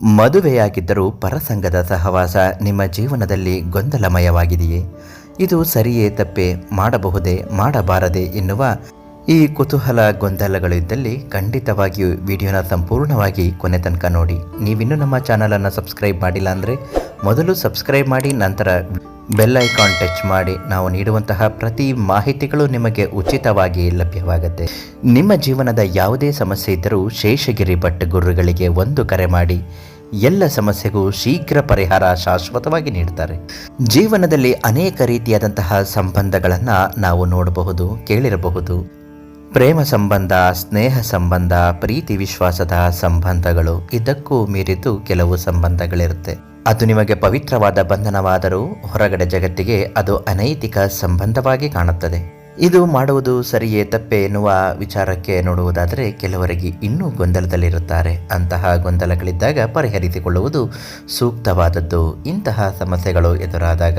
ಮದುವೆಯಾಗಿದ್ದರೂ ಪರಸಂಗದ ಸಹವಾಸ ನಿಮ್ಮ ಜೀವನದಲ್ಲಿ ಗೊಂದಲಮಯವಾಗಿದೆಯೇ? ಇದು ಸರಿಯೇ ತಪ್ಪೇ? ಮಾಡಬಹುದೇ? ಮಾಡಬಾರದೆ ಎನ್ನುವ ಈ ಕುತೂಹಲ ಗೊಂದಲಗಳಿದ್ದಲ್ಲಿ ಖಂಡಿತವಾಗಿಯೂ ವಿಡಿಯೋನ ಸಂಪೂರ್ಣವಾಗಿ ಕೊನೆ ತನಕ ನೋಡಿ. ನೀವಿನ್ನೂ ನಮ್ಮ ಚಾನಲನ್ನು ಸಬ್ಸ್ಕ್ರೈಬ್ ಮಾಡಿಲ್ಲ ಅಂದರೆ ಮೊದಲು ಸಬ್ಸ್ಕ್ರೈಬ್ ಮಾಡಿ, ನಂತರ ಬೆಲ್ ಐಕಾನ್ ಟಚ್ ಮಾಡಿ ನಾವು ನೀಡುವಂತಹ ಪ್ರತಿ ಮಾಹಿತಿಗಳು ನಿಮಗೆ ಉಚಿತವಾಗಿ ಲಭ್ಯವಾಗುತ್ತೆ. ನಿಮ್ಮ ಜೀವನದ ಯಾವುದೇ ಸಮಸ್ಯೆ ಇದ್ದರೂ ಶೇಷಗಿರಿ ಭಟ್ ಗುರುಗಳಿಗೆ ಒಂದು ಕರೆ ಮಾಡಿ. ಎಲ್ಲ ಸಮಸ್ಯೆಗೂ ಶೀಘ್ರ ಪರಿಹಾರ ಶಾಶ್ವತವಾಗಿ ನೀಡ್ತಾರೆ. ಜೀವನದಲ್ಲಿ ಅನೇಕ ರೀತಿಯಾದಂತಹ ಸಂಬಂಧಗಳನ್ನು ನಾವು ನೋಡಬಹುದು, ಕೇಳಿರಬಹುದು. ಪ್ರೇಮ ಸಂಬಂಧ, ಸ್ನೇಹ ಸಂಬಂಧ, ಪ್ರೀತಿ ವಿಶ್ವಾಸದ ಸಂಬಂಧಗಳು ಇದಕ್ಕೂ ಮೀರಿದ್ದು ಕೆಲವು ಸಂಬಂಧಗಳಿರುತ್ತೆ. ಅದು ನಿಮಗೆ ಪವಿತ್ರವಾದ ಬಂಧನವಾದರೂ ಹೊರಗಡೆ ಜಗತ್ತಿಗೆ ಅದು ಅನೈತಿಕ ಸಂಬಂಧವಾಗಿ ಕಾಣುತ್ತದೆ. ಇದು ಮಾಡುವುದು ಸರಿಯೇ ತಪ್ಪೆ ಎನ್ನುವ ವಿಚಾರಕ್ಕೆ ನೋಡುವುದಾದರೆ ಕೆಲವರಿಗೆ ಇನ್ನೂ ಗೊಂದಲದಲ್ಲಿರುತ್ತಾರೆ. ಅಂತಹ ಗೊಂದಲಗಳಿದ್ದಾಗ ಪರಿಹರಿಸಿಕೊಳ್ಳುವುದು ಸೂಕ್ತವಾದದ್ದು. ಇಂತಹ ಸಮಸ್ಯೆಗಳು ಎದುರಾದಾಗ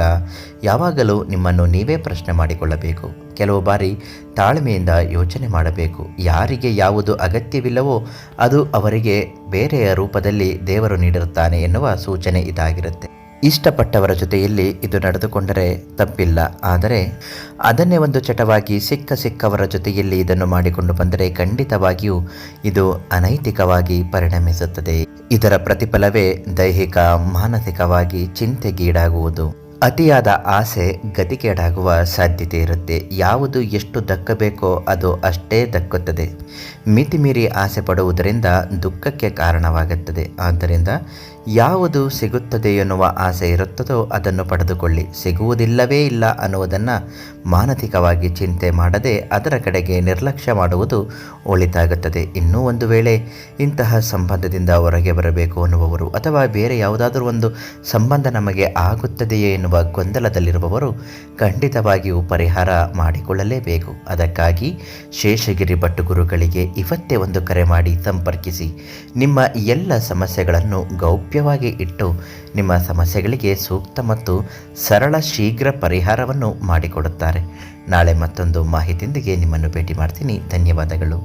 ಯಾವಾಗಲೂ ನಿಮ್ಮನ್ನು ನೀವೇ ಪ್ರಶ್ನೆ ಮಾಡಿಕೊಳ್ಳಬೇಕು. ಕೆಲವು ಬಾರಿ ತಾಳ್ಮೆಯಿಂದ ಯೋಚನೆ ಮಾಡಬೇಕು. ಯಾರಿಗೆ ಯಾವುದು ಅಗತ್ಯವಿಲ್ಲವೋ ಅದು ಅವರಿಗೆ ಬೇರೆಯ ರೂಪದಲ್ಲಿ ದೇವರು ನೀಡಿರುತ್ತಾನೆ ಎನ್ನುವ ಸೂಚನೆ ಇದಾಗಿರುತ್ತೆ. ಇಷ್ಟಪಟ್ಟವರ ಜೊತೆಯಲ್ಲಿ ಇದು ನಡೆದುಕೊಂಡರೆ ತಪ್ಪಿಲ್ಲ. ಆದರೆ ಅದನ್ನೇ ಒಂದು ಚಟವಾಗಿ ಸಿಕ್ಕ ಸಿಕ್ಕವರ ಜೊತೆಯಲ್ಲಿ ಇದನ್ನು ಮಾಡಿಕೊಂಡು ಬಂದರೆ ಖಂಡಿತವಾಗಿಯೂ ಇದು ಅನೈತಿಕವಾಗಿ ಪರಿಣಮಿಸುತ್ತದೆ. ಇದರ ಪ್ರತಿಫಲವೇ ದೈಹಿಕ, ಮಾನಸಿಕವಾಗಿ ಚಿಂತೆಗೀಡಾಗುವುದು. ಅತಿಯಾದ ಆಸೆ ಗತಿಗೇಡಾಗುವ ಸಾಧ್ಯತೆ ಇರುತ್ತೆ. ಯಾವುದು ಎಷ್ಟು ದಕ್ಕಬೇಕೋ ಅದು ಅಷ್ಟೇ ದಕ್ಕುತ್ತದೆ. ಮಿತಿಮೀರಿ ಆಸೆ ಪಡುವುದರಿಂದ ದುಃಖಕ್ಕೆ ಕಾರಣವಾಗುತ್ತದೆ. ಆದ್ದರಿಂದ ಯಾವುದು ಸಿಗುತ್ತದೆ ಎನ್ನುವ ಆಸೆ ಇರುತ್ತದೋ ಅದನ್ನು ಪಡೆದುಕೊಳ್ಳಿ. ಸಿಗುವುದಿಲ್ಲವೇ ಇಲ್ಲ ಅನ್ನುವುದನ್ನು ಮಾನಸಿಕವಾಗಿ ಚಿಂತೆ ಮಾಡದೆ ಅದರ ಕಡೆಗೆ ನಿರ್ಲಕ್ಷ್ಯ ಮಾಡುವುದು ಒಳಿತಾಗುತ್ತದೆ. ಇನ್ನೂ ಒಂದು ವೇಳೆ ಇಂತಹ ಸಂಬಂಧದಿಂದ ಹೊರಗೆ ಬರಬೇಕು ಅನ್ನುವವರು ಅಥವಾ ಬೇರೆ ಯಾವುದಾದರೂ ಒಂದು ಸಂಬಂಧ ನಮಗೆ ಆಗುತ್ತದೆಯೇ ಎನ್ನುವ ಗೊಂದಲದಲ್ಲಿರುವವರು ಖಂಡಿತವಾಗಿಯೂ ಪರಿಹಾರ ಮಾಡಿಕೊಳ್ಳಲೇಬೇಕು. ಅದಕ್ಕಾಗಿ ಶೇಷಗಿರಿ ಭಟ್ಟು ಗುರುಗಳಿಗೆ ಇವತ್ತೇ ಒಂದು ಕರೆ ಮಾಡಿ ಸಂಪರ್ಕಿಸಿ. ನಿಮ್ಮ ಎಲ್ಲ ಸಮಸ್ಯೆಗಳನ್ನು ಗೌಪ್ಯವಾಗಿ ಇಟ್ಟು ನಿಮ್ಮ ಸಮಸ್ಯೆಗಳಿಗೆ ಸೂಕ್ತ ಮತ್ತು ಸರಳ ಶೀಘ್ರ ಪರಿಹಾರವನ್ನು ಮಾಡಿಕೊಡುತ್ತಾರೆ. ನಾಳೆ ಮತ್ತೊಂದು ಮಾಹಿತಿಯೊಂದಿಗೆ ನಿಮ್ಮನ್ನು ಭೇಟಿ ಮಾಡ್ತೀನಿ. ಧನ್ಯವಾದಗಳು.